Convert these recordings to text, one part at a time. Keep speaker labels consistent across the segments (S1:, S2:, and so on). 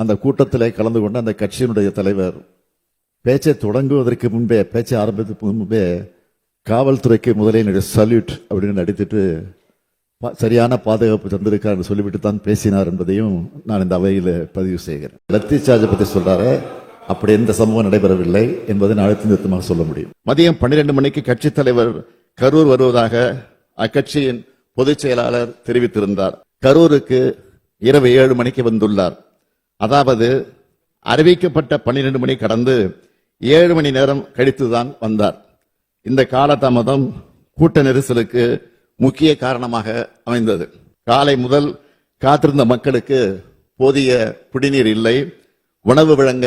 S1: அந்த கூட்டத்தில் கலந்து கொண்ட அந்த கட்சியினுடைய தலைவர் பேச்சை தொடங்குவதற்கு முன்பே பேச்சை ஆரம்பித்ததுக்கு முன்பே காவல்துறைக்கு முதலே என்னுடைய சல்யூட் அப்படின்னு நடித்துட்டு சரியான பாதுகாப்பு தந்திருக்கார் சொல்லிவிட்டு தான் பேசினார் என்பதையும் நான் இந்த அவையில் பதிவு செய்கிறேன். லத்தி சார்ஜை பற்றி சொல்கிறாரு அப்படி எந்த சம்பவம் நடைபெறவில்லை என்பதை நான் அழுத்த நிறுத்தமாக சொல்ல முடியும். மதியம் பன்னிரண்டு மணிக்கு கட்சித் தலைவர் கரூர் வருவதாக அக்கட்சியின் பொதுச் செயலாளர் தெரிவித்திருந்தார். கரூருக்கு இரவு ஏழு மணிக்கு வந்துள்ளார். அதாவது அறிவிக்கப்பட்ட பன்னிரண்டு மணி கடந்து ஏழு மணி நேரம் கழித்துதான் வந்தார். இந்த காலதாமதம் கூட்ட நெரிசலுக்கு முக்கிய காரணமாக அமைந்தது. காலை முதல் காத்திருந்த மக்களுக்கு போதிய குடிநீர் இல்லை. உணவு வழங்க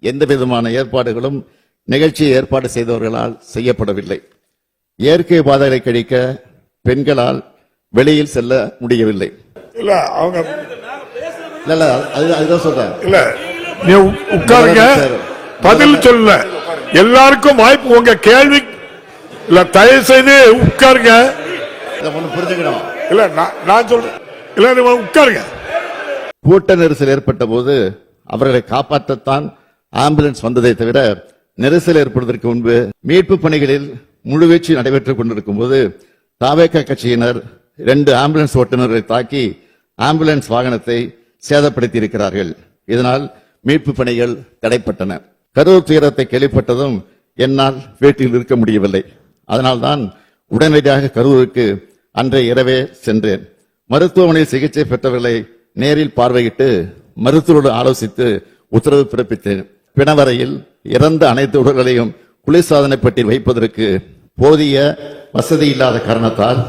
S1: எந்த விதமான ஏற்பாடுகளும் நிகழ்ச்சியை ஏற்பாடு செய்தவர்களால் செய்யப்படவில்லை. இயற்கை பாதைகளை கழிக்க பெண்களால் வெளியில் செல்ல முடியவில்லை.
S2: இல்ல அவங்க
S1: இல்ல இல்ல அது அதுதான் சொல்றேன்.
S2: இல்ல நீ உட்காருங்க. பதில் சொல்ல. எல்லாருக்கும் வாய்ப்பு உங்க கேள்வி இல்ல தயவு செய்து உட்காருங்க
S1: ஒண்ணு புரிஞ்சுக்கணும்.
S2: இல்ல நான் சொல்றேன். இல்ல உட்காருங்க.
S1: கூட்ட நெரிசல் ஏற்பட்ட போது அவர்களை காப்பாற்றத்தான் ஆம்புலன்ஸ் வந்ததை தவிர நெரிசல் ஏற்படுவதற்கு முன்பு மீட்பு பணிகளில் முழுவீச்சு நடைபெற்றுக் கொண்டிருக்கும் போது தாவேக கட்சியினர் இரண்டு ஆம்புலன்ஸ் ஓட்டுநர்களை தாக்கி ஆம்புலன்ஸ் வாகனத்தை சேதப்படுத்தியிருக்கிறார்கள். இதனால் மீட்பு பணிகள் தடைப்பட்டன. கரூர் துயரத்தை கேள்விப்பட்டதும் என்னால் வீட்டில் இருக்க முடியவில்லை. அதனால்தான் உடனடியாக கரூருக்கு அன்றைய இரவே சென்றேன். மருத்துவமனையில் சிகிச்சை பெற்றவர்களை நேரில் பார்வையிட்டு மருத்துவரோடு ஆலோசித்து உத்தரவு பிறப்பித்தேன். பிணவரையில் இறந்த அனைத்து உடல்களையும் குளிர்சாதனை பெட்டியில் வைப்பதற்கு போதிய வசதி இல்லாத காரணத்தால்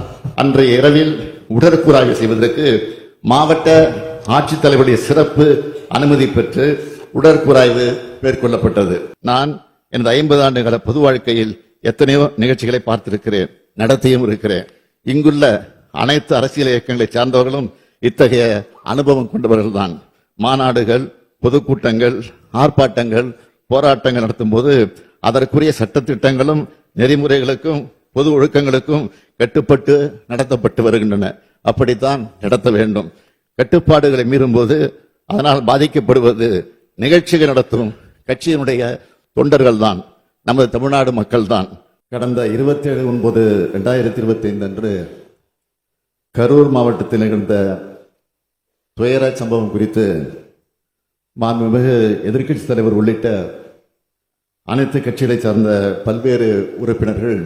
S1: அன்றைய இரவில் உடற்கூறாய்வு செய்வதற்கு மாவட்ட ஆட்சித்தலைவருடைய சிறப்பு அனுமதி பெற்று உடற்கூறாய்வு மேற்கொள்ளப்பட்டது. நான் எனது ஐம்பது ஆண்டுகால பொது வாழ்க்கையில் எத்தனையோ நிகழ்ச்சிகளை பார்த்திருக்கிறேன் நடத்தியும் இருக்கிறேன். இங்குள்ள அனைத்து அரசியல் இயக்கங்களை சார்ந்தவர்களும் இத்தகைய அனுபவம் கொண்டவர்கள்தான். மாநாடுகள் பொதுக்கூட்டங்கள் ஆர்ப்பாட்டங்கள் போராட்டங்கள் நடத்தும் போது அதற்குரிய சட்டத்திட்டங்களும் நெறிமுறைகளுக்கும் பொது ஒழுக்கங்களுக்கும் கட்டுப்பட்டு நடத்தப்பட்டு வருகின்றன. அப்படித்தான் நடத்த வேண்டும். கட்டுப்பாடுகளை மீறும்போது அதனால் பாதிக்கப்படுவது நிகழ்ச்சிகள் நடத்தும் கட்சியினுடைய தொண்டர்கள் தான் நமது தமிழ்நாடு மக்கள் தான் கடந்த இருபத்தி ஏழு ஒன்பது ரெண்டாயிரத்தி இருபத்தி ஐந்து அன்று கரூர் மாவட்டத்தில் நிகழ்ந்த துயர சம்பவம் குறித்து மாண்புமிகு எதிர்க்கட்சி தலைவர் உள்ளிட்ட அனைத்து கட்சிகளை சார்ந்த பல்வேறு உறுப்பினர்கள்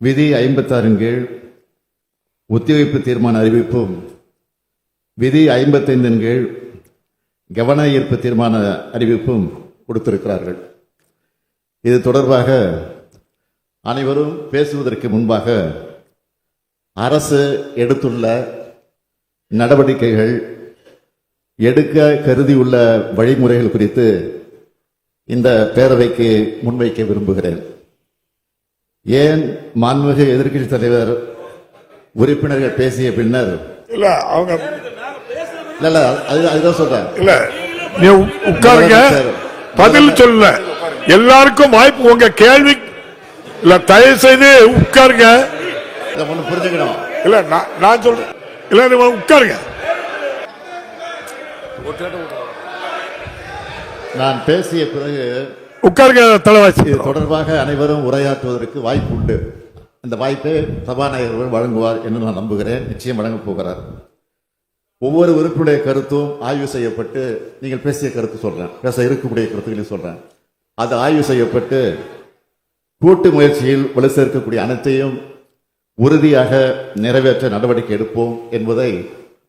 S1: விதி ஐம்பத்தாறின் கீழ் ஒத்திவைப்பு தீர்மான அறிவிப்பும் விதி ஐம்பத்தைந்தின் கீழ் கவன ஈர்ப்பு தீர்மான அறிவிப்பும் கொடுத்திருக்கிறார்கள். இது தொடர்பாக அனைவரும் பேசுவதற்கு முன்பாக அரசு எடுத்துள்ள நடவடிக்கைகள் எடுக்க கருதியுள்ள வழிமுறைகள் குறித்து இந்த பேரவைக்கு முன்வைக்க விரும்புகிறேன். ஏன் மாண்புமிகு எதிர்க்கட்சி தலைவர் உறுப்பினர்கள் பேசிய பின்னர்
S2: இல்லை அவங்க
S1: இல்ல இல்ல அது அதுதான் சொல்றேன்.
S2: இல்ல நீ உட்காருங்க. பதில் சொல்ல எல்லாருக்கும் வாய்ப்பு உங்க கேள்வி இல்ல தயவு செய்து உட்காருங்க
S1: ஒண்ணு புரிஞ்சுக்கணும்.
S2: இல்ல நான் நான் சொல்றேன் இல்ல நீங்க உட்காருங்க.
S1: நான் பேசிய பிறகு
S2: உட்காருங்க தலைவாசி.
S1: தொடர்பாக அனைவரும் உரையாற்றுவதற்கு வாய்ப்பு உண்டு. இந்த வாய்ப்பை சபாநாயகர் வழங்குவார் என்று நான் நம்புகிறேன். நிச்சயம் வழங்கப் போகிறார். ஒவ்வொரு உறுப்பினுடைய கருத்தும் ஆய்வு செய்யப்பட்டு நீங்கள் பேசிய கருத்து சொல்றேன். பேச இருக்கக்கூடிய கருத்துக்களையும் சொல்றேன். அது ஆய்வு செய்யப்பட்டு கூட்டு முயற்சியில் வலு சேர்க்கக்கூடிய அனைத்தையும் உறுதியாக நிறைவேற்ற நடவடிக்கை எடுப்போம் என்பதை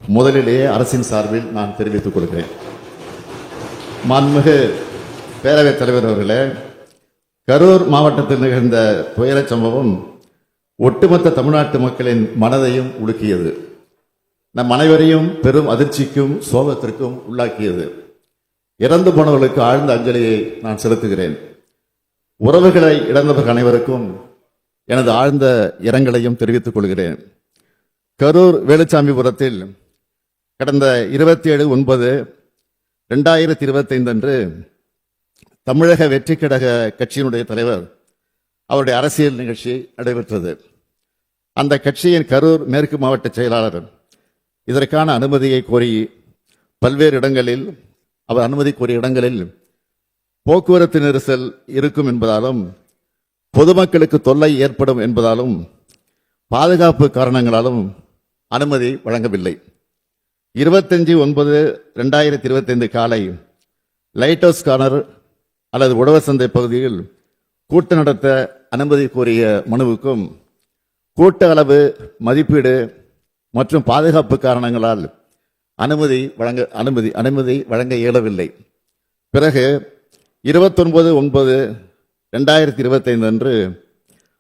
S1: முதலிலேயே அரசின் சார்பில் நான் தெரிவித்துக் கொள்கிறேன். மாண்புமிகு பேரவைத் தலைவர் அவர்களே கரூர் மாவட்டத்தில் நிகழ்ந்த துயரச் சம்பவம் ஒட்டுமொத்த தமிழ்நாட்டு மக்களின் மனதையும் உலுக்கியது. நம் அனைவரையும் பெரும் அதிர்ச்சிக்கும் சோகத்திற்கும் உள்ளாக்கியது. இறந்து போனவர்களுக்கு ஆழ்ந்த அஞ்சலியை நான் செலுத்துகிறேன். உறவுகளை இழந்தவர்கள் அனைவருக்கும் எனது ஆழ்ந்த இரங்கலையும் தெரிவித்துக் கொள்கிறேன். கரூர் வேலுச்சாமிபுரத்தில் கடந்த இருபத்தி ஏழு ஒன்பது ரெண்டாயிரத்தி இருபத்தைந்து அன்று தமிழக வெற்றி கழக கட்சியினுடைய தலைவர் அவருடைய அரசியல் நிகழ்ச்சி நடைபெற்றது. அந்த கட்சியின் கரூர் மேற்கு மாவட்ட செயலாளர் இதற்கான அனுமதியை கோரி பல்வேறு இடங்களில் அவர் அனுமதி கோரிய இடங்களில் போக்குவரத்து நெரிசல் இருக்கும் என்பதாலும் பொதுமக்களுக்கு தொல்லை ஏற்படும் என்பதாலும் பாதுகாப்பு காரணங்களாலும் அனுமதி வழங்கவில்லை. இருபத்தஞ்சு ஒன்பது ரெண்டாயிரத்தி இருபத்தைந்து காலை லைட் ஹவுஸ் கார்னர் அல்லது உழவர் சந்தை பகுதியில் கூட்டம் நடத்த அனுமதி கோரிய மனுவுக்கும் கூட்ட அளவு மதிப்பீடு மற்றும் பாதுகாப்பு காரணங்களால் அனுமதி வழங்க அனுமதி அனுமதி வழங்க இயலவில்லை. பிறகு இருபத்தொன்பது ஒன்பது ரெண்டாயிரத்தி இருபத்தைந்து அன்று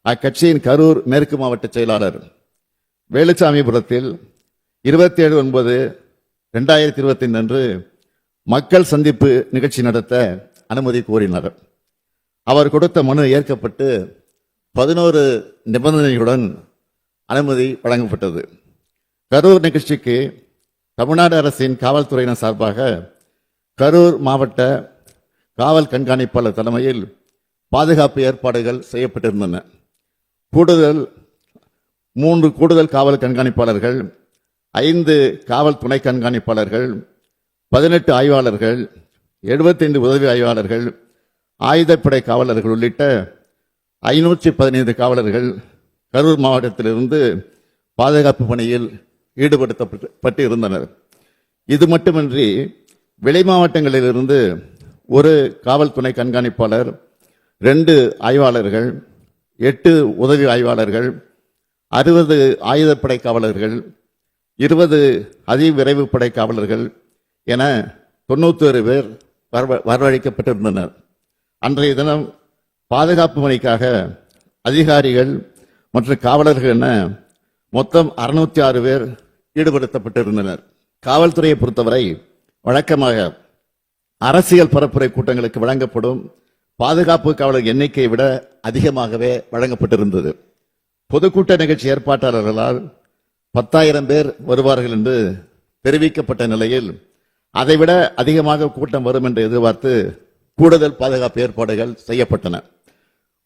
S1: அக்கட்சியின் கரூர் மேற்கு மாவட்ட செயலாளர் வேலுச்சாமிபுரத்தில் இருபத்தி ஏழு ஒன்பது ரெண்டாயிரத்தி இருபத்தைந்து அன்று மக்கள் சந்திப்பு நிகழ்ச்சி நடத்த அனுமதி கோரினார். அவர் கொடுத்த மனு ஏற்கப்பட்டு பதினோரு நிபந்தனைகளுடன் அனுமதி வழங்கப்பட்டது. கரூர் நிகழ்ச்சிக்கு தமிழ்நாடு அரசின் காவல்துறையினர் சார்பாக கரூர் மாவட்ட காவல் கண்காணிப்பாளர் தலைமையில் பாதுகாப்பு ஏற்பாடுகள் செய்யப்பட்டிருந்தன. கூடுதல் மூன்று கூடுதல் காவல் கண்காணிப்பாளர்கள் ஐந்து காவல் துணை கண்காணிப்பாளர்கள் பதினெட்டு ஆய்வாளர்கள் எழுபத்தைந்து உதவி ஆய்வாளர்கள் ஆயுதப்படை காவலர்கள் உள்ளிட்ட ஐநூற்றி பதினைந்து காவலர்கள் கரூர் மாவட்டத்திலிருந்து பாதுகாப்பு பணியில் ஈடுபடுத்தப்பட்டு இருந்தனர். இது மட்டுமின்றி வெளி மாவட்டங்களிலிருந்து ஒரு காவல்துறை கண்காணிப்பாளர் ரெண்டு ஆய்வாளர்கள் எட்டு உதவி ஆய்வாளர்கள் அறுபது ஆயுதப்படை காவலர்கள் இருபது அதிவிரைவு படை காவலர்கள் என தொண்ணூத்தோரு பேர் வரவ- வரவழைக்கப்பட்டிருந்தனர். அன்றைய தினம் பாதுகாப்பு பணிக்காக அதிகாரிகள் மற்றும் காவலர்கள் என மொத்தம் அறுநூத்தி ஆறு பேர் ஈடுபடுத்தப்பட்டிருந்தனர். காவல்துறையை பொறுத்தவரை வழக்கமாக அரசியல் பரப்புரை கூட்டங்களுக்கு வழங்கப்படும் பாதுகாப்பு காவலர் எண்ணிக்கையை விட அதிகமாகவே வழங்கப்பட்டிருந்தது. பொதுக்கூட்ட நிகழ்ச்சி ஏற்பாட்டாளர்களால் பத்தாயிரம் பேர் வருவார்கள் என்று தெரிவிக்கப்பட்ட நிலையில் அதைவிட அதிகமாக கூட்டம் வரும் என்று எதிர்பார்த்து கூடுதல் பாதுகாப்பு ஏற்பாடுகள் செய்யப்பட்டன.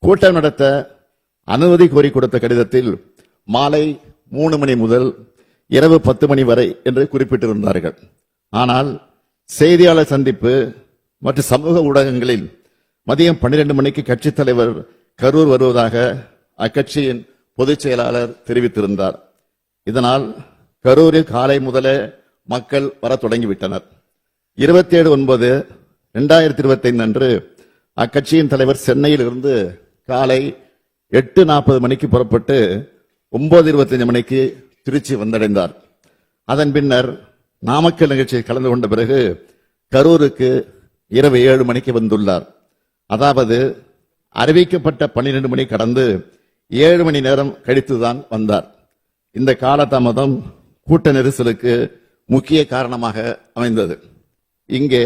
S1: கூட்டம் நடத்த அனுமதி கோரி கொடுத்த கடிதத்தில் மாலை மூணு மணி முதல் இரவு பத்து மணி வரை என்று குறிப்பிட்டிருந்தார்கள். ஆனால் செய்தியாளர் சந்திப்பு மற்றும் சமூக ஊடகங்களில் மதியம் பன்னிரண்டு மணிக்கு கட்சித் தலைவர் கரூர் வருவதாக அக்கட்சியின் பொதுச் செயலாளர் தெரிவித்திருந்தார். இதனால் கரூரில் காலை முதலே மக்கள் வர தொடங்கிவிட்டனர். இருபத்தி ஏழு ஒன்பது ரெண்டாயிரத்தி இருபத்தைந்து அன்று அக்கட்சியின் தலைவர் சென்னையில் இருந்து காலை எட்டு நாற்பது மணிக்கு புறப்பட்டு ஒன்பது இருபத்தஞ்சு மணிக்கு திருச்சி வந்தடைந்தார். அதன் பின்னர் நாமக்கல் நிகழ்ச்சியில் கலந்து கொண்ட பிறகு கரூருக்கு இரவு ஏழு மணிக்கு வந்துள்ளார். அதாவது அறிவிக்கப்பட்ட பன்னிரண்டு மணி கடந்து ஏழு மணி நேரம் கழித்துதான் வந்தார். இந்த காலதாமதம் கூட்ட நெரிசலுக்கு முக்கிய காரணமாக அமைந்தது. இங்கே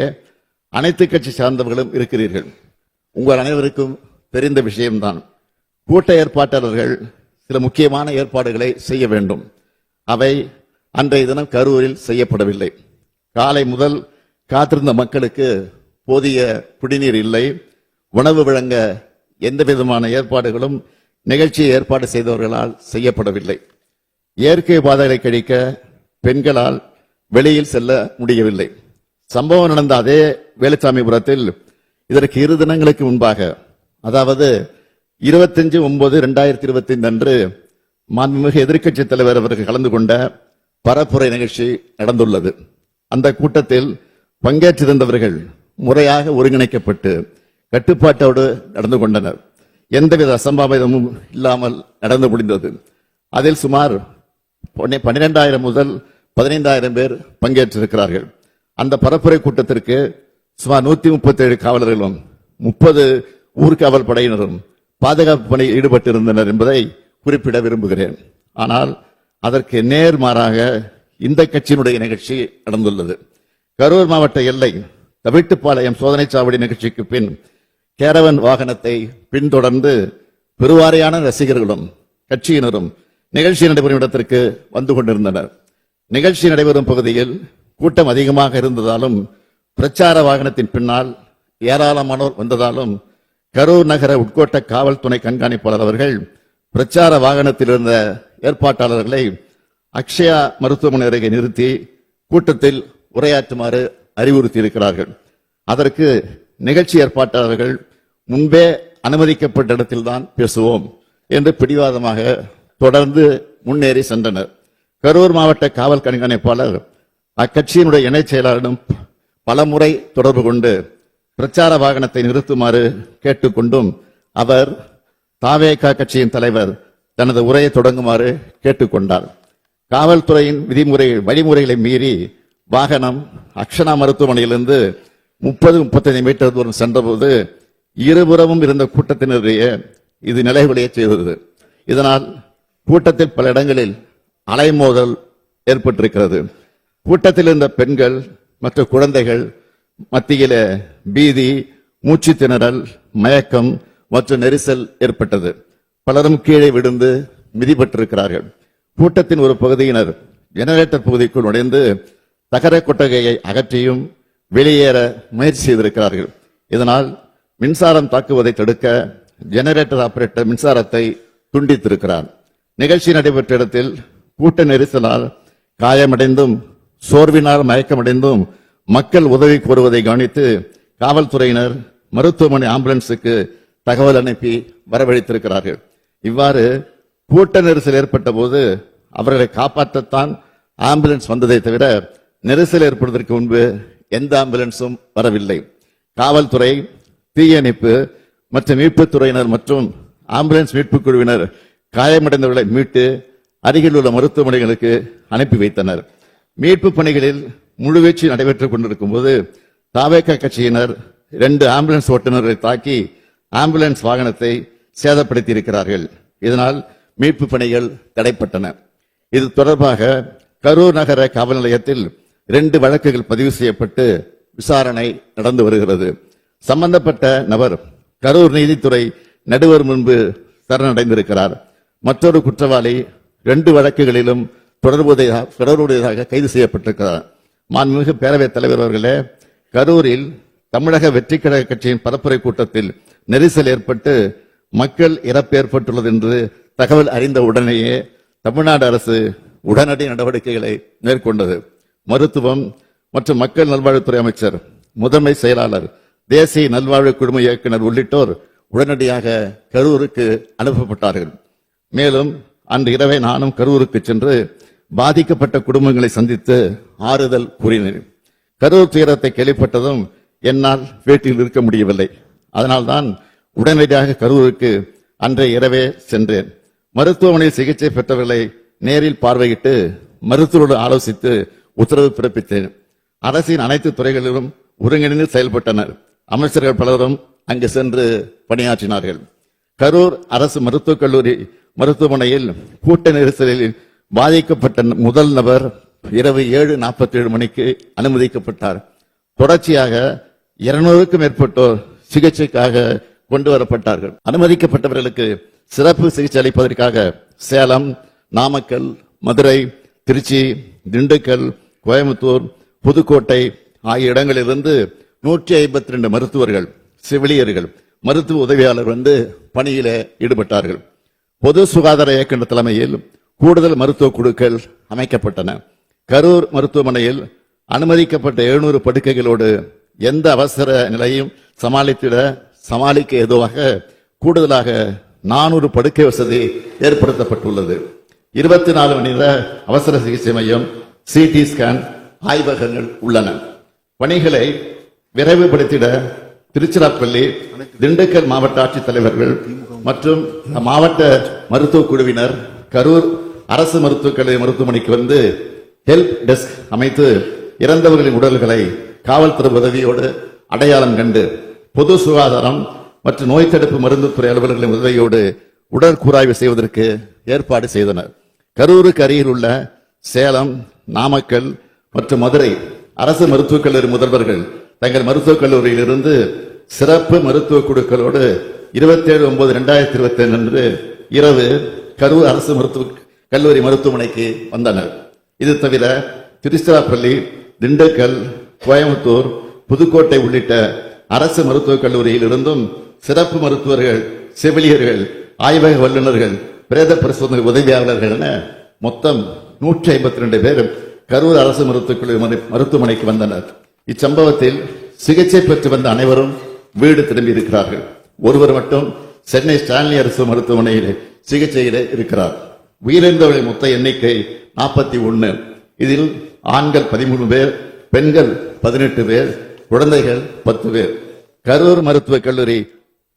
S1: அனைத்து கட்சி சார்ந்தவர்களும் இருக்கிறீர்கள். உங்கள் அனைவருக்கும் தெரிந்த விஷயம்தான். கூட்ட ஏற்பாட்டாளர்கள் சில முக்கியமான ஏற்பாடுகளை செய்ய வேண்டும். அவை அன்றைய தினம் கரூரில் செய்யப்படவில்லை. காலை முதல் காத்திருந்த மக்களுக்கு போதிய குடிநீர் இல்லை. உணவு வழங்க எந்த விதமான ஏற்பாடுகளும் நிகழ்ச்சியை ஏற்பாடு செய்தவர்களால் செய்யப்படவில்லை. இயற்கை பாதைகளை கழிக்க பெண்களால் வெளியில் செல்ல முடியவில்லை. சம்பவம் நடந்த அதே வேலுச்சாமிபுரத்தில் இதற்கு இரு தினங்களுக்கு முன்பாக அதாவது இருபத்தஞ்சு ஒன்பது ரெண்டாயிரத்தி இருபத்தி அன்று மாண்புமிகு எதிர்க்கட்சித் தலைவர் அவர்கள் கலந்து கொண்ட பரப்புரை நிகழ்ச்சி நடந்துள்ளது. அந்த கூட்டத்தில் பங்கேற்றிருந்தவர்கள் முறையாக ஒருங்கிணைக்கப்பட்டு கட்டுப்பாட்டோடு நடந்து கொண்டனர். எந்தவித அசம்பாவிதமும் இல்லாமல் நடந்து முடிந்தது. அதில் சுமார் பன்னிரெண்டாயிரம் முதல் பதினைந்தாயிரம் பேர் பங்கேற்றிருக்கிறார்கள். அந்த பரப்புரை கூட்டத்திற்கு சுமார் நூத்தி முப்பத்தி ஏழு காவலர்களும் முப்பது ஊர்காவல் படையினரும் பாதுகாப்பு பணியில் ஈடுபட்டிருந்தனர் என்பதை குறிப்பிட விரும்புகிறேன். ஆனால் அதற்கு நேர்மாறாக இந்த கட்சியினுடைய நிகழ்ச்சி நடந்துள்ளது. கரூர் மாவட்ட எல்லை தவிட்டுப்பாளையம் சோதனை சாவடி நிகழ்ச்சிக்கு பின் கேரவன் வாகனத்தை பின்தொடர்ந்து பெருவாரியான ரசிகர்களும் கட்சியினரும் நிகழ்ச்சி நடைபெறும் இடத்திற்கு வந்து கொண்டிருந்தனர். நிகழ்ச்சி நடைபெறும் பகுதியில் கூட்டம் அதிகமாக இருந்ததாலும் பிரச்சார வாகனத்தின் பின்னால் ஏராளமானோர் வந்ததாலும் கரூர் நகர உட்கோட்ட காவல்துறை கண்காணிப்பாளர் அவர்கள் பிரச்சார வாகனத்தில் இருந்த ஏற்பாட்டாளர்களை அக்ஷயா மருத்துவமனை அருகே நிறுத்தி கூட்டத்தில் உரையாற்றுமாறு அறிவுறுத்தி இருக்கிறார்கள் அதற்கு நிகழ்ச்சி ஏற்பாட்டாளர்கள் முன்பே அனுமதிக்கப்பட்ட இடத்தில்தான் பேசுவோம் என்று பிடிவாதமாக தொடர்ந்து முன்னேறி சென்றனர். கரூர் மாவட்ட காவல் கண்காணிப்பாளர் அக்கட்சியினுடைய இணைச் செயலாளரிடம் பலமுறை தொடர்பு கொண்டு பிரச்சார வாகனத்தை நிறுத்துமாறு கேட்டுக்கொண்டும் அவர் தாவேகா கட்சியின் தலைவர் தனது உரையை தொடங்குமாறு கேட்டுக்கொண்டார். காவல்துறையின் விதிமுறை வழிமுறைகளை மீறி வாகனம் அக்ஷனா மருத்துவமனையிலிருந்து முப்பது முப்பத்தைந்து மீட்டர் தூரம் சென்றபோது இருபுறமும் இருந்த கூட்டத்தினரையே இது நிலைகுலைய செய்தது. இதனால் கூட்டத்தில் பல இடங்களில் அலைமோதல் ஏற்பட்டிருக்கிறது. கூட்டத்தில் இருந்த பெண்கள் மற்றும் குழந்தைகள் மத்தியில பீதி மூச்சு திணறல் மயக்கம் மற்றும் நெரிசல் ஏற்பட்டது. பலரும் கீழே விழுந்து மிதிப்பட்டிருக்கிறார்கள் கூட்டத்தின் ஒரு பகுதியினர் ஜெனரேட்டர் பகுதிக்குள் நுழைந்து தகர கொட்டகையை அகற்றியும் வெளியேற முயற்சி செய்திருக்கிறார்கள். இதனால் மின்சாரம் தாக்குவதை தடுக்க ஜெனரேட்டர் ஆபரேட்டர் மின்சாரத்தை துண்டித்திருக்கிறார். நிகழ்ச்சி நடைபெற்ற இடத்தில் கூட்ட நெரிசலால் காயமடைந்தும் சோர்வினால் மயக்கமடைந்தும் மக்கள் உதவி கோருவதை கவனித்து காவல்துறையினர் மருத்துவமனை ஆம்புலன்ஸுக்கு தகவல் அனுப்பி வரவழைத்திருக்கிறார்கள். இவ்வாறு கூட்ட நெரிசல் ஏற்பட்ட போது அவர்களை காப்பாற்றத்தான் ஆம்புலன்ஸ் வந்ததை தவிர நெரிசல் ஏற்படுவதற்கு முன்பு எந்த ஆம்புலன்ஸும் வரவில்லை. காவல்துறை தீயணைப்பு மற்றும் மீட்புத் துறையினர் மற்றும் ஆம்புலன்ஸ் மீட்புக் குழுவினர் காயமடைந்தவர்களை மீட்டு அருகில் உள்ள மருத்துவமனைகளுக்கு அனுப்பி வைத்தனர். மீட்பு பணிகளில் முழுவீச்சு நடைபெற்றுக் கொண்டிருக்கும் போது தாவேக கட்சியினர் இரண்டு ஆம்புலன்ஸ் ஓட்டுநர்களை தாக்கி ஆம்புலன்ஸ் வாகனத்தை சேதப்படுத்தி இருக்கிறார்கள் இதனால் மீட்பு பணிகள் தடைப்பட்டன. இது தொடர்பாக கரூர் நகர காவல் நிலையத்தில் இரண்டு வழக்குகள் பதிவு செய்யப்பட்டு விசாரணை நடந்து வருகிறது. சம்பந்தப்பட்ட நபர் கரூர் நீதித்துறை நடுவர் முன்பு சரணடைந்திருக்கிறார். மற்றொரு குற்றவாளி இரண்டு வழக்குகளிலும் தொடர்புடையதாக தொடர்புடையதாக கைது செய்யப்பட்டிருக்கிறார். மாண்புமிகு பேரவைத் தலைவர் அவர்களே கரூரில் தமிழக வெற்றிக்கழக கழக கட்சியின் பரப்புரை கூட்டத்தில் நெரிசல் ஏற்பட்டு மக்கள் இறப்பு ஏற்பட்டுள்ளது என்று தகவல் அறிந்த உடனேயே தமிழ்நாடு அரசு உடனடி நடவடிக்கைகளை மேற்கொண்டது. மருத்துவம் மற்றும் மக்கள் நல்வாழ்வுத்துறை அமைச்சர் முதன்மை செயலாளர் தேசிய நல்வாழ்வு குழும இயக்குனர் உள்ளிட்டோர் உடனடியாக கரூருக்கு அனுப்பப்பட்டார்கள். மேலும் அன்று இரவே நானும் கரூருக்கு சென்று பாதிக்கப்பட்ட குடும்பங்களை சந்தித்து ஆறுதல் கூறினேன். கரூர் துயரத்தை கேள்விப்பட்டதும் என்னால் வீட்டில் இருக்க முடியவில்லை. அதனால்தான் உடனடியாக கரூருக்கு அன்றைய இரவே சென்றேன். மருத்துவமனையில் சிகிச்சை பெற்றவர்களை நேரில் பார்வையிட்டு மருத்துவரோடு ஆலோசித்து உத்தரவு பிறப்பித்தேன். அரசின் அனைத்து துறைகளிலும் ஒருங்கிணைந்து செயல்பட்டனர். அமைச்சர்கள் பலரும் அங்கு சென்று பணியாற்றினார்கள். கரூர் அரசு மருத்துவக் கல்லூரி மருத்துவமனையில் கூட்ட நெரிசலில் பாதிக்கப்பட்ட முதல் நபர் இரவு ஏழு நாற்பத்தி ஏழு மணிக்கு அனுமதிக்கப்பட்டார். தொடர்ச்சியாக இருநூறுக்கும் மேற்பட்டோர் சிகிச்சைக்காக கொண்டு வரப்பட்டார்கள் அனுமதிக்கப்பட்டவர்களுக்கு சிறப்பு சிகிச்சை அளிப்பதற்காக சேலம் நாமக்கல் மதுரை திருச்சி திண்டுக்கல் கோயம்புத்தூர் புதுக்கோட்டை ஆகிய இடங்களிலிருந்து நூற்றி ஐம்பத்தி ரெண்டு மருத்துவர்கள் செவிலியர்கள் மருத்துவ உதவியாளர் வந்து பணியில் ஈடுபட்டார்கள். பொது சுகாதார இயக்குநர் தலைமையில் கூடுதல் மருத்துவ குழுக்கள் அமைக்கப்பட்டன. கரூர் மருத்துவமனையில் அனுமதிக்கப்பட்ட எழுநூறு படுக்கைகளோடு எந்த அவசர நிலையும் சமாளித்திட சமாளிக்க ஏதுவாக கூடுதலாக நானூறு படுக்கை வசதி ஏற்படுத்தப்பட்டுள்ளது. இருபத்தி நாலு மணி நேர அவசர சிகிச்சை மையம் சிடி ஸ்கேன் ஆய்வகங்கள் உள்ளன. பணிகளை விரைவுபடுத்திட திருச்சிராப்பள்ளி திண்டுக்கல் மாவட்ட ஆட்சித்தலைவர்கள் மற்றும் மாவட்ட மருத்துவ குழுவினர் கரூர் அரசு மருத்துவக் கல்லூரி மருத்துவமனைக்கு வந்து ஹெல்ப் டெஸ்க் அமைத்து இறந்தவர்களின் உடல்களை காவல்துறை உதவியோடு அடையாளம் கண்டு பொது சுகாதாரம் மற்றும் நோய் தடுப்பு மருந்துத்துறை அலுவலர்களின் உதவியோடு உடற்கூராய்வு செய்வதற்கு ஏற்பாடு செய்தனர். கரூருக்கு அருகில் உள்ள சேலம் நாமக்கல் மற்றும் மதுரை அரசு மருத்துவக் கல்லூரி முதல்வர்கள் தங்கள் மருத்துவக் கல்லூரியிலிருந்து சிறப்பு மருத்துவ குழுக்களோடு இருபத்தேழு ஒன்பது ரெண்டாயிரத்தி இருபத்தி அன்று இரவு கரூர் அரசு மருத்துவ கல்லூரி மருத்துவமனைக்கு வந்தனர். இது தவிர திருச்சிராப்பள்ளி திண்டுக்கல் கோயம்புத்தூர் புதுக்கோட்டை உள்ளிட்ட அரசு மருத்துவக் கல்லூரியில் இருந்தும் சிறப்பு மருத்துவர்கள் செவிலியர்கள் ஆய்வக வல்லுநர்கள் பிரேத பரிசோதனை உதவியாளர்கள் என மொத்தம் நூற்றி ஐம்பத்தி ரெண்டு பேர் கரூர் அரசு மருத்துவக்குழு மருத்துவமனைக்கு வந்தனர். இச்சம்பவத்தில் சிகிச்சை பெற்று வந்த அனைவரும் வீடு திரும்பி இருக்கிறார்கள் ஒருவர் மட்டும் சென்னை ஸ்டான்லி அரசு மருத்துவமனையில் சிகிச்சையில் இருக்கிறார். உயிரிழந்தவர்களின் மொத்த எண்ணிக்கை நாற்பத்தி ஒன்னு. இதில் ஆண்கள் பதிமூணு பேர் பெண்கள் பதினெட்டு பேர் குழந்தைகள் பத்து பேர். கரூர் மருத்துவக் கல்லூரி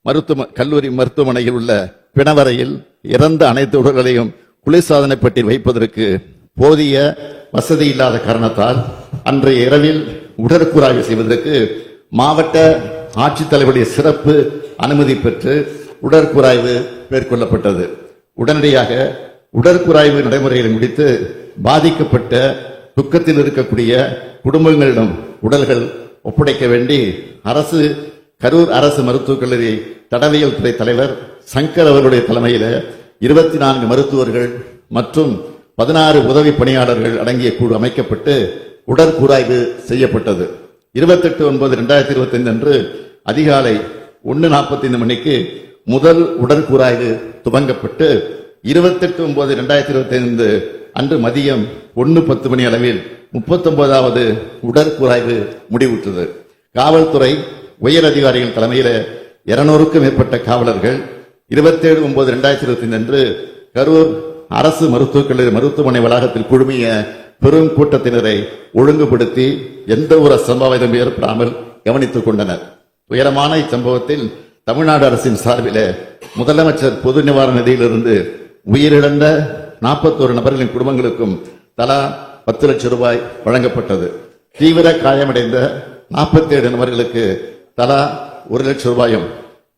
S1: மருத்துவ கல்லூரி மருத்துவமனையில் உள்ள பிணவரையில் இறந்த அனைத்து உடல்களையும் குளிர்சாதன பெட்டியில் வைப்பதற்கு போதிய வசதி இல்லாத காரணத்தால் அன்றைய இரவில் உடற்கூறாய்வு செய்வதற்கு மாவட்ட ஆட்சித்தலைவருடைய சிறப்பு அனுமதி பெற்று உடற்கூறாய்வு மேற்கொள்ளப்பட்டது. உடனடியாக உடற்கூறாய்வு நடைமுறைகளை முடித்து பாதிக்கப்பட்ட துக்கத்தில் இருக்கக்கூடிய குடும்பங்களிடம் உடல்கள் ஒப்படைக்க வேண்டி அரசு கரூர் அரசு மருத்துவக் கல்லூரி தடவியல் துறை தலைவர் சங்கர் அவர்களுடைய தலைமையில் இருபத்தி நான்கு மருத்துவர்கள் மற்றும் பதினாறு உதவி பணியாளர்கள் அடங்கிய குழு அமைக்கப்பட்டு உடற்கூறாய்வு செய்யப்பட்டது. இருபத்தெட்டு ஒன்பது ரெண்டாயிரத்தி இருபத்தி ஐந்து அன்று அதிகாலை ஒன்று நாற்பத்தைந்து மணிக்கு முதல் உடற்கூறாய்வு துவங்கப்பட்டு இருபத்தெட்டு ஒன்பது ரெண்டாயிரத்தி இருபத்தி ஐந்து அன்று மதியம் ஒன்று பத்து மணி அளவில் முப்பத்தொன்பதாவது உடற்கூறாய்வு முடிவுற்றது. காவல்துறை உயர் அதிகாரிகள் தலைமையில் இருநூறுக்கும் மேற்பட்ட காவலர்கள் இருபத்தேழு ஒன்பது ரெண்டாயிரத்தி இருபத்தி அன்று கரூர் அரசு மருத்துவக் கல்லூரி மருத்துவமனை வளாகத்தில் குழுமிய பெரும் கூட்டத்தினரை ஒழுங்குபடுத்தி எந்த ஒரு அசம்பாவிதம் ஏற்படாமல் கவனித்துக் கொண்டனர். உயரமான இச்சம்பவத்தில் தமிழ்நாடு அரசின் சார்பில் முதலமைச்சர் பொது நிவாரண நிதியிலிருந்து உயிரிழந்த நாற்பத்தோரு நபர்களின் குடும்பங்களுக்கும் தலா பத்து லட்சம் ரூபாய் வழங்கப்பட்டது. தீவிர காயமடைந்த நாற்பத்தி ஏழு நபர்களுக்கு தலா ஒரு லட்சம் ரூபாயும்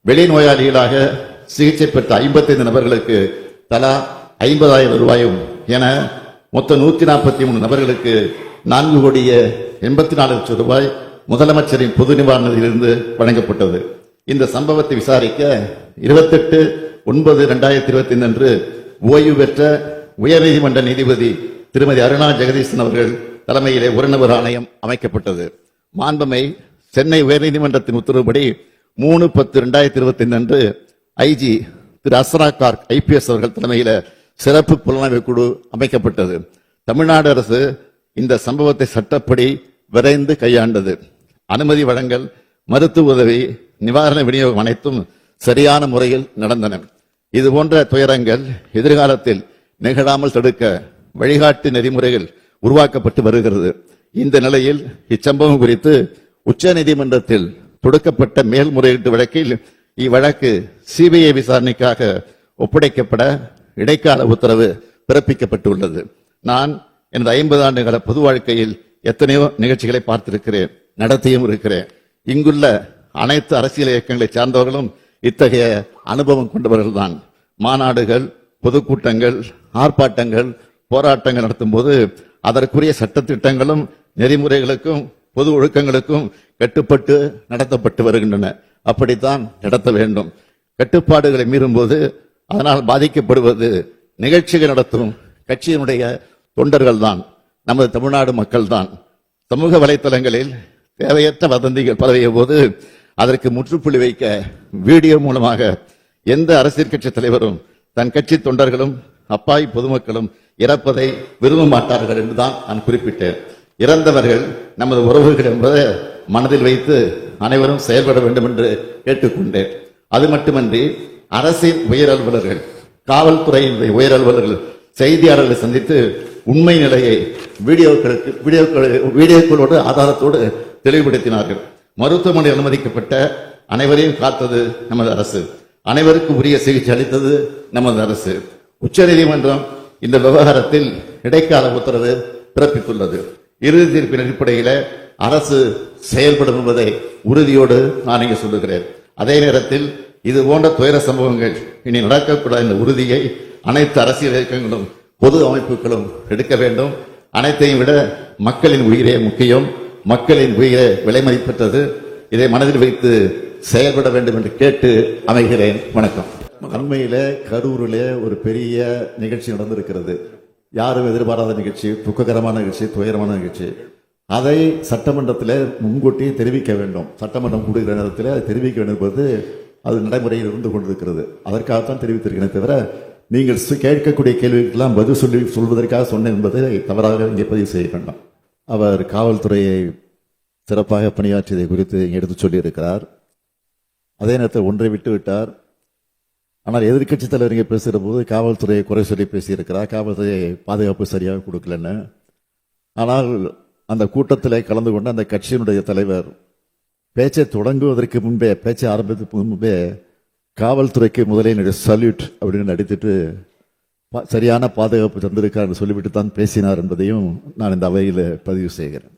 S1: வெளிநோயாளிகளாக சிகிச்சை பெற்ற ஐம்பத்தைந்து நபர்களுக்கு தலா ஐம்பதாயிரம் ரூபாயும் என மொத்தம் நூத்தி நாற்பத்தி மூணு நபர்களுக்கு நான்கு கோடியே எண்பத்தி நாலு லட்சம் ரூபாய் முதலமைச்சரின் பொது நிவாரணத்திலிருந்து வழங்கப்பட்டது. இந்த சம்பவத்தை விசாரிக்க இருபத்தெட்டு ஒன்பது ரெண்டாயிரத்தி இருபத்தி ஐந்து அன்று ஓய்வு பெற்ற உயர்நீதிமன்ற நீதிபதி திருமதி அருணா ஜெகதீசன் அவர்கள் தலைமையிலே ஒரு ஆணையம் அமைக்கப்பட்டது. மாண்பமை சென்னை உயர்நீதிமன்றத்தின் உத்தரவுப்படி மூணு பத்து ரெண்டாயிரத்தி இருபத்தி ஐந்து அன்று ஐஜி திரு அஸ்ரா கார்க் ஐபிஎஸ் அவர்கள் தலைமையில் சிறப்பு புலனாய்வு குழு அமைக்கப்பட்டது. தமிழ்நாடு அரசு இந்த சம்பவத்தை சட்டப்படி விரைந்து கையாண்டது. அனுமதி வழங்கல் மருத்துவ உதவி நிவாரண விநியோகம் அனைத்தும் சரியான முறையில் நடந்தன. இது போன்ற துயரங்கள் எதிர்காலத்தில் நிகழாமல் தடுக்க வழிகாட்டு நெறிமுறைகள் உருவாக்கப்பட்டு வருகிறது. இந்த நிலையில் இச்சம்பவம் குறித்து உச்ச நீதிமன்றத்தில் தொடுக்கப்பட்ட மேல்முறையீட்டு வழக்கில் இவ்வழக்கு சிபிஐ விசாரணைக்காக ஒப்படைக்கப்பட இடைக்கால உத்தரவு பிறப்பிக்கப்பட்டுள்ளது. நான் எனது ஐம்பது ஆண்டுகால பொது வாழ்க்கையில் எத்தனையோ நிகழ்ச்சிகளை பார்த்திருக்கிறேன் நடத்தியும் இருக்கிறேன். இங்குள்ள அனைத்து அரசியல் இயக்கங்களை சார்ந்தவர்களும் இத்தகைய அனுபவம் கொண்டவர்கள்தான். மாநாடுகள் பொதுக்கூட்டங்கள் ஆர்ப்பாட்டங்கள் போராட்டங்கள் நடத்தும் போது அதற்குரிய சட்டத்திட்டங்களும் நெறிமுறைகளுக்கும் பொது ஒழுக்கங்களுக்கும் கட்டுப்பட்டு நடத்தப்பட்டு வருகின்றன. அப்படித்தான் நடத்த வேண்டும். கட்டுப்பாடுகளை மீறும்போது அதனால் பாதிக்கப்படுவது நிகழ்ச்சிகள் நடத்தும் கட்சியினுடைய தொண்டர்கள் தான் நமது தமிழ்நாடு மக்கள் தான் சமூக வலைத்தளங்களில் தேவையற்ற வதந்திகள் பரவிய போது அதற்கு முற்றுப்புள்ளி வைக்க வீடியோ மூலமாக எந்த அரசியல் கட்சி தலைவரும் தன் கட்சி தொண்டர்களும் அப்பாவி பொதுமக்களும் இறப்பதை விரும்ப மாட்டார்கள் என்றுதான் நான் குறிப்பிட்டேன். இறந்தவர்கள் நமது உறவுகள் என்பதை மனதில் வைத்து அனைவரும் செயல்பட வேண்டும் என்று கேட்டுக்கொண்டேன். அது மட்டுமன்றி அரசின் உயர் அலுவலர்கள் காவல்துறையினுடைய உயர் அலுவலர்கள் செய்தியாளர்களை சந்தித்து உண்மை நிலையை வீடியோக்களுக்கு வீடியோக்கள் வீடியோக்களோடு ஆதாரத்தோடு தெளிவுபடுத்தினார்கள். மருத்துவமனை அனுமதிக்கப்பட்ட அனைவரையும் காத்தது நமது அரசு. அனைவருக்கும் உரிய சிகிச்சை அளித்தது நமது அரசு. உச்சநீதிமன்றம் இந்த விவகாரத்தில் இடைக்கால உத்தரவு பிறப்பித்துள்ளது. இறுதி தீர்ப்பின் அடிப்படையில் அரசு செயல்படும் என்பதை உறுதியோடு நான் இங்கு சொல்லுகிறேன். அதே நேரத்தில் இது போன்ற துயர சம்பவங்கள் இனி நடக்கக்கூடாத இந்த உறுதியை அனைத்து அரசியல் இயக்கங்களும் பொது அமைப்புகளும் எடுக்க வேண்டும். அனைத்தையும் விட மக்களின் உயிரே முக்கியம். மக்களின் உயிரே விலை மதிப்பற்றது. இதை மனதில் வைத்து செயல்பட வேண்டும் என்று கேட்டு அமைகிறேன். வணக்கம். அண்மையில கரூரில் ஒரு பெரிய நிகழ்ச்சி நடந்திருக்கிறது. யாரும் எதிர்பாராத நிகழ்ச்சி துக்ககரமான நிகழ்ச்சி துயரமான நிகழ்ச்சி. அதை சட்டமன்றத்தில் முன்கூட்டியே தெரிவிக்க வேண்டும். சட்டமன்றம் கூடுகிற நேரத்தில் அதை தெரிவிக்க வேண்டும் என்பது அது நடைமுறையில் இருந்து கொண்டிருக்கிறது. அதற்காகத்தான் தெரிவித்திருக்கிறேன் தவிர நீங்கள் சு- கேட்கக்கூடிய கேள்விக்கெல்லாம் பதில் சொல்லி சொல்வதற்காக சொன்னேன் என்பதை தவறாக இங்கே பதிவு செய்ய வேண்டாம். அவர் காவல்துறையை சிறப்பாக பணியாற்றியதை குறித்து எடுத்து சொல்லியிருக்கிறார். அதே நேரத்தில் ஒன்றை விட்டு விட்டார் ஆனால் எதிர்கட்சி தலைவருங்க பேசுகிற போது காவல்துறையை குறை சொல்லி பேசியிருக்கிறார். காவல்துறை பாதுகாப்பு சரியாக கொடுக்கலன்னு. ஆனால் அந்த கூட்டத்தில் கலந்து கொண்ட அந்த கட்சியினுடைய தலைவர் பேச்சை தொடங்குவதற்கு முன்பே பேச்சை ஆரம்பித்ததுக்கு முன்பே காவல்துறைக்கு முதலே சல்யூட் அப்படின்னு நடித்துட்டு பா- சரியான பாதுகாப்பு தந்திருக்கார் சொல்லிவிட்டு தான் பேசினார் என்பதையும் நான் இந்த அவையில் பதிவு செய்கிறேன்.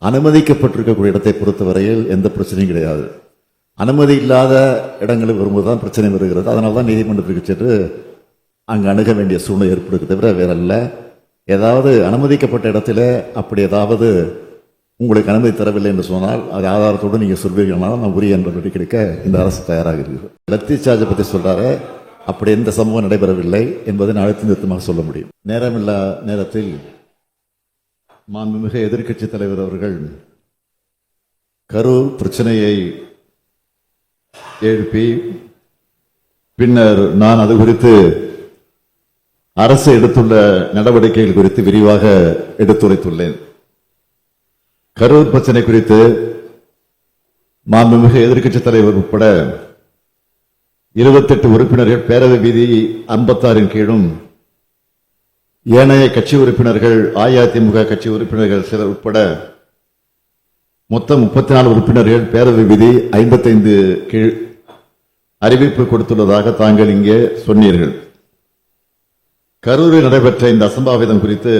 S1: அனுமதிக்கப்பட்டிருக்கக்கூடிய இடத்தை பொறுத்தவரையில் எந்த பிரச்சனையும் கிடையாது. அனுமதி இல்லாத இடங்களுக்கு வரும்போது தான் பிரச்சனை வருகிறது. அதனால தான் நீதிமன்றத்திற்கு சென்று அங்கு அணுக வேண்டிய சூழ்நிலை ஏற்படுகிறது தவிர வேற இல்லை ஏதாவது அனுமதிக்கப்பட்ட இடத்துல அப்படி ஏதாவது உங்களுக்கு அனுமதி தரவில்லை என்று சொன்னால் அது ஆதாரத்தோடு நீங்கள் சொல்வீர்களானால் நான் உரிய நடவடிக்கை எடுக்க இந்த அரசு தயாராக இருக்குது லத்தி சார்ஜை பற்றி சொல்கிறாரு அப்படி எந்த சம்பவம் நடைபெறவில்லை என்பதை நான் அழுத்த நிறுத்தமாக சொல்ல முடியும். நேரமில்லா நேரத்தில் மாண்புமிகு எதிர்க்கட்சி தலைவர் அவர்கள் கரூர் பிரச்சனையை எழுப்பி பின்னர் நான் அது குறித்து அரசு எடுத்துள்ள நடவடிக்கைகள் குறித்து விரிவாக எடுத்துரைத்துள்ளேன். கரூர் பிரச்சனை குறித்து மாண்புமிகு எதிர்க்கட்சி தலைவர் உட்பட இருபத்தெட்டு உறுப்பினர்கள் பேரவை விதி ஐம்பத்தாறின் கீழும் ஏனைய கட்சி உறுப்பினர்கள் அஇஅதிமுக கட்சி உறுப்பினர்கள் சிலர் உட்பட மொத்தம் முப்பத்தி நாலு உறுப்பினர்கள் பேரவை விதி ஐம்பத்தைந்து கீழ் அறிவிப்பு கொடுத்துள்ளதாக தாங்கள் இங்கே சொன்னீர்கள். கரூரில் நடைபெற்ற இந்த அசம்பாவிதம் குறித்து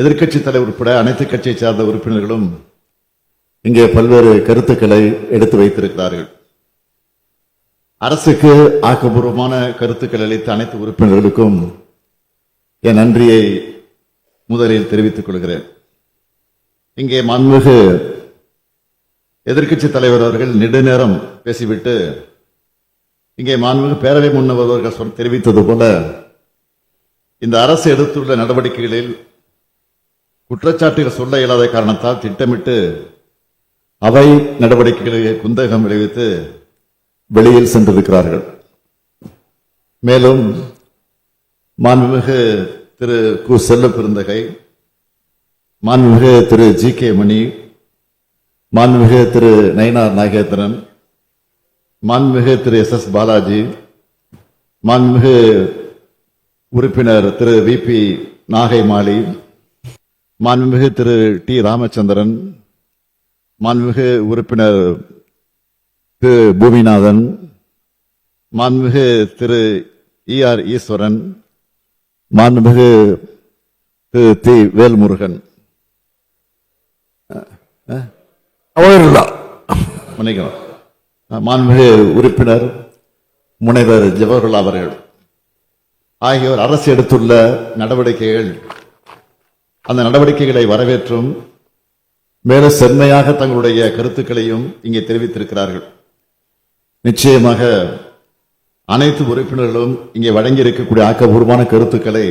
S1: எதிர்க்கட்சி தலைவர் உட்பட அனைத்து கட்சியை சார்ந்த உறுப்பினர்களும் இங்கே பல்வேறு கருத்துக்களை எடுத்து வைத்திருக்கிறார்கள். அரசுக்கு ஆக்கப்பூர்வமான கருத்துக்கள் அளித்த அனைத்து உறுப்பினர்களுக்கும் என் நன்றியை முதலில் தெரிவித்துக் கொள்கிறேன். இங்கே மாண்புமிகு எதிர்க்கட்சி தலைவர் அவர்கள் நெடுநேரம் பேசிவிட்டு இங்கே மாண்புமிகு பேரவை முன்னவர் அவர்கள் சொல் தெரிவித்தது போல இந்த அரசு எடுத்துள்ள நடவடிக்கைகளில் குற்றச்சாட்டுகள் சொல்ல இயலாத காரணத்தால் திட்டமிட்டு அவை நடவடிக்கைகளை குந்தகம் விளைவித்து வெளியில் சென்றிருக்கிறார்கள். மேலும் மாண்புமிகு திரு கு செல்ல பெருந்தகை மாண்புமிகு திரு ஜி கே மணி மாண்புமிகு திரு நயினார் நாகேந்திரன் மாண்புமிகு திரு எஸ் எஸ் பாலாஜி மாண்புமிகு உறுப்பினர் திரு வி பி நாகை மாலி மாண்புமிகு திரு டி ராமச்சந்திரன் மாண்புமிகு உறுப்பினர் திரு பூமிநாதன் மாண்புமிகு திரு இ ஆர் ஈஸ்வரன் மாண்புமிகு திரு தி வேல்முருகன்.
S2: அவர்
S1: மன்னிக்கணும் மாண்பு உறுப்பினர் முனைவர் ஜவஹர்லால் அவர்கள். ஆகியோர் அரசு எடுத்துள்ள நடவடிக்கைகள். அந்த நடவடிக்கைகளை வரவேற்றும் மேலும் செம்மையாக தங்களுடைய கருத்துக்களையும் இங்கே தெரிவித்திருக்கிறார்கள். நிச்சயமாக அனைத்து உறுப்பினர்களும் இங்கே வழங்கி இருக்கக்கூடிய ஆக்கப்பூர்வமான கருத்துக்களை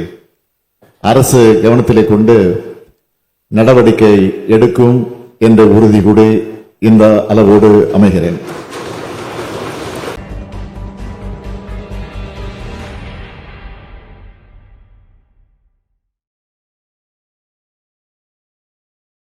S1: அரசு கவனத்திலே கொண்டு நடவடிக்கை எடுக்கும். என்ற உறுதி கூட இந்த அளவோடு அமைகிறேன்.